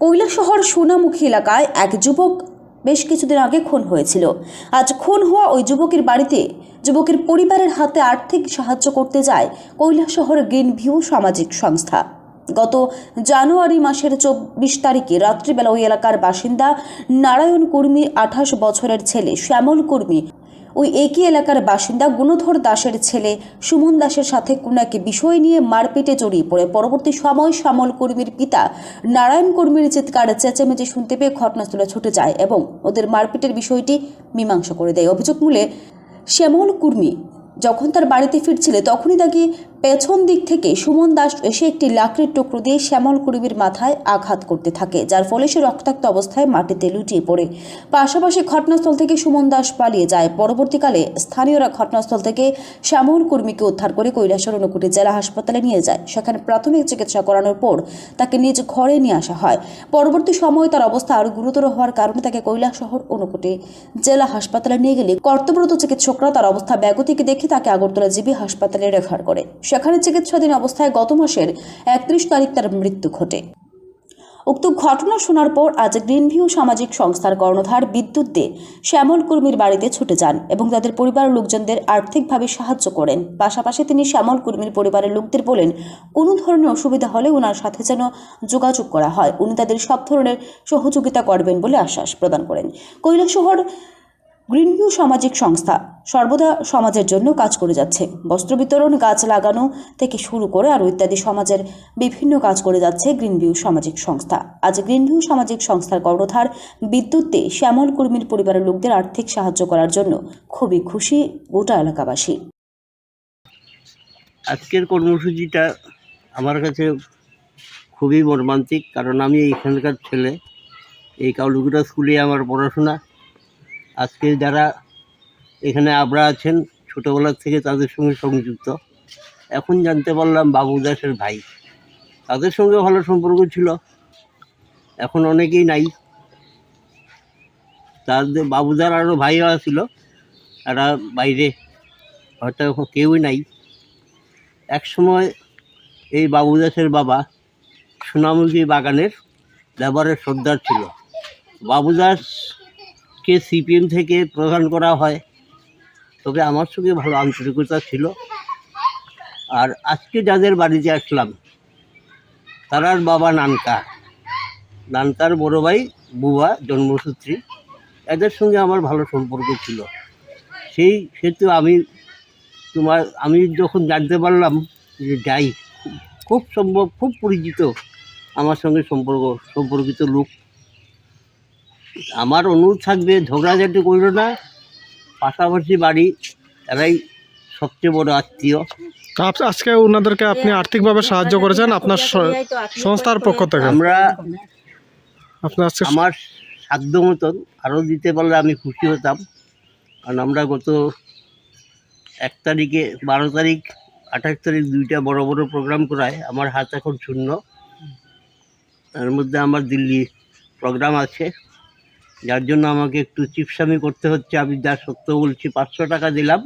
কৈলাসহর সোনামুখী এলাকায় এক যুবক বেশ কিছুদিন আগে খুন হয়েছিল। আজ খুন হওয়া ওই যুবকের বাড়িতে যুবকের পরিবারের হাতে আর্থিক সাহায্য করতে যায় কৈলাসহর গ্রিন ভিউ সামাজিক সংস্থা। গত জানুয়ারি মাসের চব্বিশ তারিখে রাত্রিবেলা ওই এলাকার বাসিন্দা নারায়ণ কর্মী, আঠাশ বছরের ছেলে শ্যামল কর্মী ওই একই এলাকার বাসিন্দা গুণধর দাসের ছেলে সুমন দাসের সাথে কোনো এক বিষয় নিয়ে মারপিটে জড়িয়ে পড়ে। পরবর্তী সময় শ্যামল কর্মীর পিতা নারায়ণ কর্মীর চিৎকার, চেঁচামেচি শুনতে পেয়ে ঘটনাস্থলে ছুটে যায় এবং ওদের মারপিটের বিষয়টি মীমাংসা করে দেয়। অভিযোগ মূলে শ্যামল কুর্মী যখন তার বাড়িতে ফিরছিলে তখনই তাকে পেছন দিক থেকে সুমন দাস এসে একটি লাকড়ির টুকরো দিয়ে শ্যামল কুর্মীর মাথায় আঘাত করতে থাকে, যার ফলে সে রক্তাক্ত অবস্থায় মাটিতে লুটিয়ে পড়ে। পাশাপাশি ঘটনাস্থল থেকে সুমন দাস পালিয়ে যায়। পরবর্তীকালে স্থানীয়রা ঘটনাস্থল থেকে শ্যামল কর্মীকে উদ্ধার করে কৈলাসর ঊনকোটি জেলা হাসপাতালে নিয়ে যায়। সেখানে প্রাথমিক চিকিৎসা করানোর পর তাকে নিজ ঘরে নিয়ে আসা হয়। পরবর্তী সময়ে তার অবস্থা আরও গুরুতর হওয়ার কারণে তাকে কৈলাসহর ঊনকোটি জেলা হাসপাতালে নিয়ে গেলে কর্তব্যরত চিকিৎসকরা তার অবস্থা ব্যাগতিকে দেখে তাকে আগরতলা জিবি হাসপাতালে রেফার করে। সেখানে চিকিৎসাধীন অবস্থায় গত মাসের একত্রিশ তারিখ তার মৃত্যু ঘটে। উক্ত ঘটনা শোনার পর আজ গ্রিনভিউ সামাজিক সংস্থার কর্ণধার বিদ্যুৎ দে শ্যামল কর্মীর বাড়িতে ছুটে যান এবং তাদের পরিবারের লোকজনদের আর্থিকভাবে সাহায্য করেন। পাশাপাশি তিনি শ্যামল কর্মীর পরিবারের লোকদের বলেন, কোনো ধরনের অসুবিধা হলে ওনার সাথে যেন যোগাযোগ করা হয়। উনি তাদের সব ধরনের সহযোগিতা করবেন বলে আশ্বাস প্রদান করেন। কৈলাসহর গ্রিনভিউ সামাজিক সংস্থা সর্বদা সমাজের জন্য কাজ করে যাচ্ছে। বস্ত্র বিতরণ, গাছ লাগানো থেকে শুরু করে আরও ইত্যাদি সমাজের বিভিন্ন কাজ করে যাচ্ছে গ্রিনভিউ সামাজিক সংস্থা। আজ গ্রিনভিউ সামাজিক সংস্থার কর্ণধার বিদ্যুতে শ্যামল কর্মীর পরিবারের লোকদের আর্থিক সাহায্য করার জন্য খুবই খুশি গোটা এলাকাবাসী। আজকের কর্মসূচিটা আমার কাছে খুবই মর্মান্তিক, কারণ আমি এইখানকার ছেলে। এই কাউলুকুটা স্কুলে আমার পড়াশোনা। আজকে যারা এখানে আবরা আছেন ছোটোবেলার থেকে তাদের সঙ্গে সংযুক্ত। এখন জানতে পারলাম বাবু দাসের ভাই। তাদের সঙ্গে ভালো সম্পর্ক ছিল। এখন অনেকেই নাই। তাদের বাবুদার আরও ভাইও ছিল। তারা বাইরে হয়তো এখন কেউই নাই। এক সময় এই বাবুদাসের বাবা সোনামুখী বাগানের লেবারের সর্দার ছিল। বাবুদাসকে সিপিএম থেকে প্রধান করা হয়, তবে আমার সঙ্গে ভালো আন্তরিকতা ছিল। আর আজকে যাদের বাড়িতে আসলাম তারার বাবা নানকা। নানকার বড় ভাই বুবা জন্মসূত্রী। এদের সঙ্গে আমার ভালো সম্পর্ক ছিল। সেই সেতু আমি তোমার, আমি যখন জানতে পারলাম যে যাই, খুব সম্ভব, খুব পরিচিত আমার সঙ্গে সম্পর্ক, সম্পর্কিত লোক। আমার অনুরোধ থাকবে ঝগড়াঝাটি করল না পাশাপাশি বাড়ি এরাই সবচেয়ে বড় আত্মীয়। আজকে ওনাদেরকে আপনি আর্থিকভাবে সাহায্য করেছেন আপনার সংস্থার পক্ষ থেকে? আমরা আপনি আজকে আমার সাধ্য মতন আরও দিতে পারলে আমি খুশি হতাম। কারণ আমরা গত এক তারিখে বারো তারিখ আঠাশ তারিখ দুইটা বড় বড় প্রোগ্রাম করায় আমার হাত এখন শূন্য। তার মধ্যে আমার দিল্লি প্রোগ্রাম আছে। যার জন্য আমাকে একটু চিপসামি করতে হচ্ছে। আমি যা সত্য বলছি, পাঁচশো টাকা দিলাম।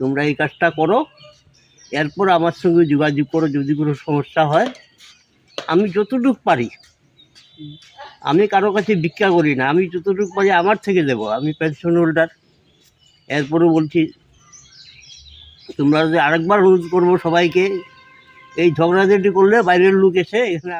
তোমরা এই কাজটা করো। এরপর আমার সঙ্গে যোগাযোগ করো যদি কোনো সমস্যা হয়। আমি যতটুকু পারি। আমি কারও কাছে ভিক্ষা করি না। আমি যতটুকু পারি আমার থেকে দেবো। আমি পেনশন হোল্ডার এরপরও বলছি, তোমরা যদি আরেকবার অনুরোধ করব সবাইকে, এই ঝগড়াঝাটি করলে বাইরের লোক এসে এখানে